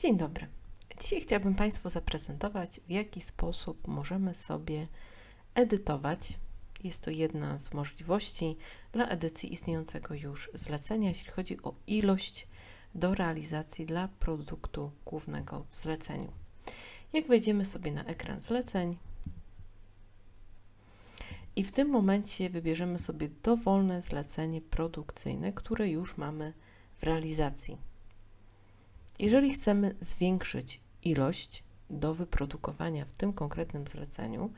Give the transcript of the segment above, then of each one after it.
Dzień dobry. Dzisiaj chciałabym Państwu zaprezentować, w jaki sposób możemy sobie edytować. Jest to jedna z możliwości dla edycji istniejącego już zlecenia, jeśli chodzi o ilość do realizacji dla produktu głównego w zleceniu. Jak wejdziemy sobie na ekran zleceń i w tym momencie wybierzemy sobie dowolne zlecenie produkcyjne, które już mamy w realizacji. Jeżeli chcemy zwiększyć ilość do wyprodukowania w tym konkretnym zleceniu,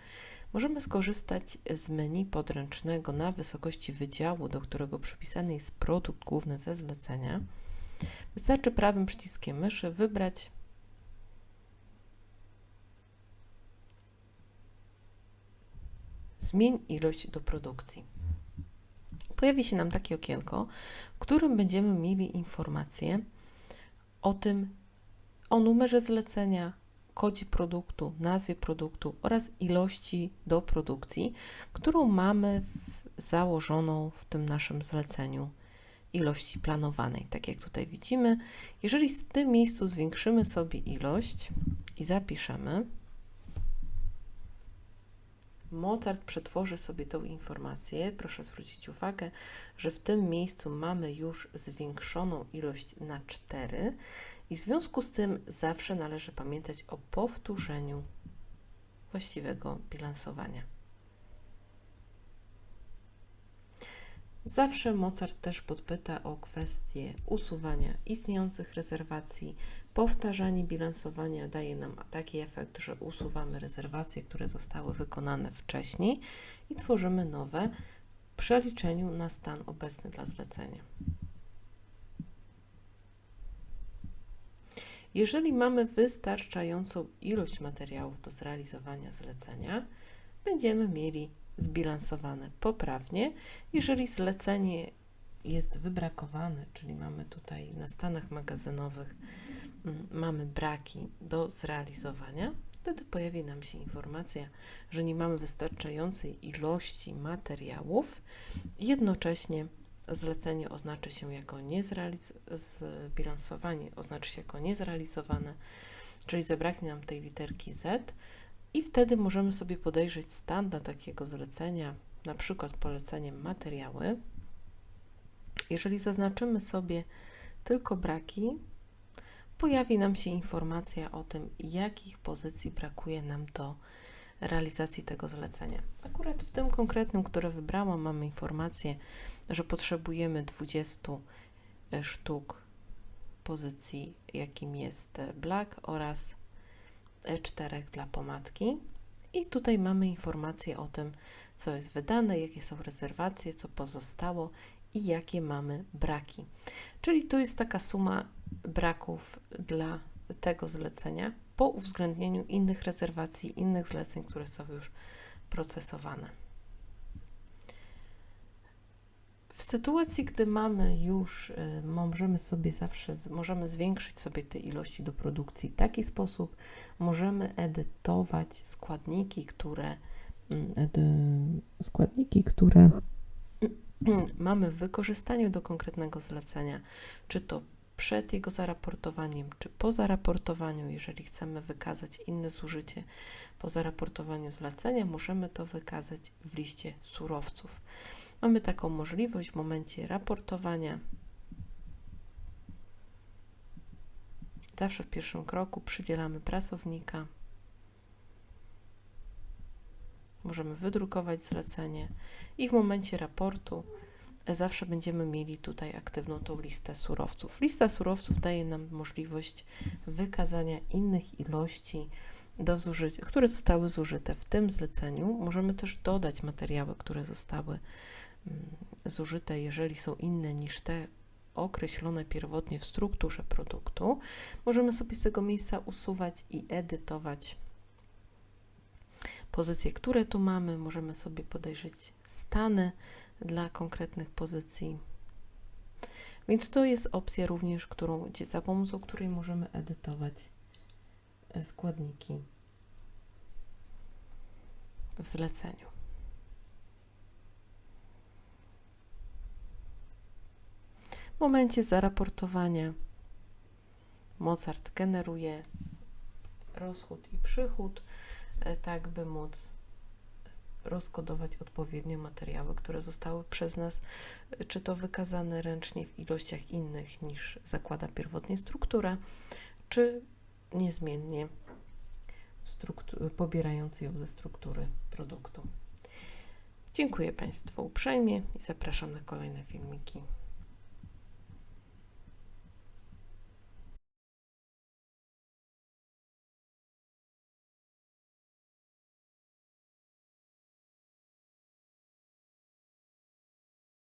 możemy skorzystać z menu podręcznego na wysokości wydziału, do którego przypisany jest produkt główny ze zlecenia. Wystarczy prawym przyciskiem myszy wybrać Zmień ilość do produkcji. Pojawi się nam takie okienko, w którym będziemy mieli informację o tym, o numerze zlecenia, kodzie produktu, nazwie produktu oraz ilości do produkcji, którą mamy założoną w tym naszym zleceniu ilości planowanej. Tak jak tutaj widzimy, jeżeli w tym miejscu zwiększymy sobie ilość i zapiszemy, Mozart przetworzy sobie tą informację. Proszę zwrócić uwagę, że w tym miejscu mamy już zwiększoną ilość na 4 i w związku z tym zawsze należy pamiętać o powtórzeniu właściwego bilansowania. Zawsze Mozart też podpyta o kwestię usuwania istniejących rezerwacji. Powtarzanie bilansowania daje nam taki efekt, że usuwamy rezerwacje, które zostały wykonane wcześniej i tworzymy nowe w przeliczeniu na stan obecny dla zlecenia. Jeżeli mamy wystarczającą ilość materiałów do zrealizowania zlecenia, będziemy mieli zbilansowane poprawnie. Jeżeli zlecenie jest wybrakowane, czyli mamy tutaj na stanach magazynowych mm, mamy braki do zrealizowania, wtedy pojawi nam się informacja, że nie mamy wystarczającej ilości materiałów. Jednocześnie zlecenie oznaczy się jako zbilansowanie oznaczy się jako niezrealizowane, czyli zabraknie nam tej literki Z i wtedy możemy sobie podejrzeć stan dla takiego zlecenia, na przykład poleceniem materiały. Jeżeli zaznaczymy sobie tylko braki, pojawi nam się informacja o tym, jakich pozycji brakuje nam do realizacji tego zlecenia. Akurat w tym konkretnym, które wybrałam, mamy informację, że potrzebujemy 20 e, sztuk pozycji, jakim jest e, black oraz 4 e, dla pomadki. I tutaj mamy informację o tym, co jest wydane, jakie są rezerwacje, co pozostało i jakie mamy braki. Czyli tu jest taka suma braków dla tego zlecenia po uwzględnieniu innych rezerwacji, innych zleceń, które są już procesowane. W sytuacji, gdy mamy już, y, możemy sobie zawsze, możemy zwiększyć sobie te ilości do produkcji w taki sposób, możemy edytować składniki, które mm, składniki, które mamy w wykorzystaniu do konkretnego zlecenia, czy to przed jego zaraportowaniem, czy po zaraportowaniu, jeżeli chcemy wykazać inne zużycie po zaraportowaniu zlecenia, możemy to wykazać w liście surowców. Mamy taką możliwość w momencie raportowania. Zawsze w pierwszym kroku przydzielamy pracownika. Możemy wydrukować zlecenie i w momencie raportu zawsze będziemy mieli tutaj aktywną tą listę surowców. Lista surowców daje nam możliwość wykazania innych ilości, do zużycia, które zostały zużyte w tym zleceniu. Możemy też dodać materiały, które zostały mm, zużyte, jeżeli są inne niż te określone pierwotnie w strukturze produktu. Możemy sobie z tego miejsca usuwać i edytować pozycje, które tu mamy. Możemy sobie podejrzeć stany dla konkretnych pozycji. Więc to jest opcja również, którą, za pomocą której możemy edytować e, składniki w zleceniu. W momencie zaraportowania Mozart generuje rozchód i przychód, e, tak by móc rozkodować odpowiednio materiały, które zostały przez nas e, czy to wykazane ręcznie w ilościach innych niż zakłada pierwotnie struktura, czy niezmiennie struktu- pobierając ją ze struktury produktu. Dziękuję Państwu uprzejmie i zapraszam na kolejne filmiki.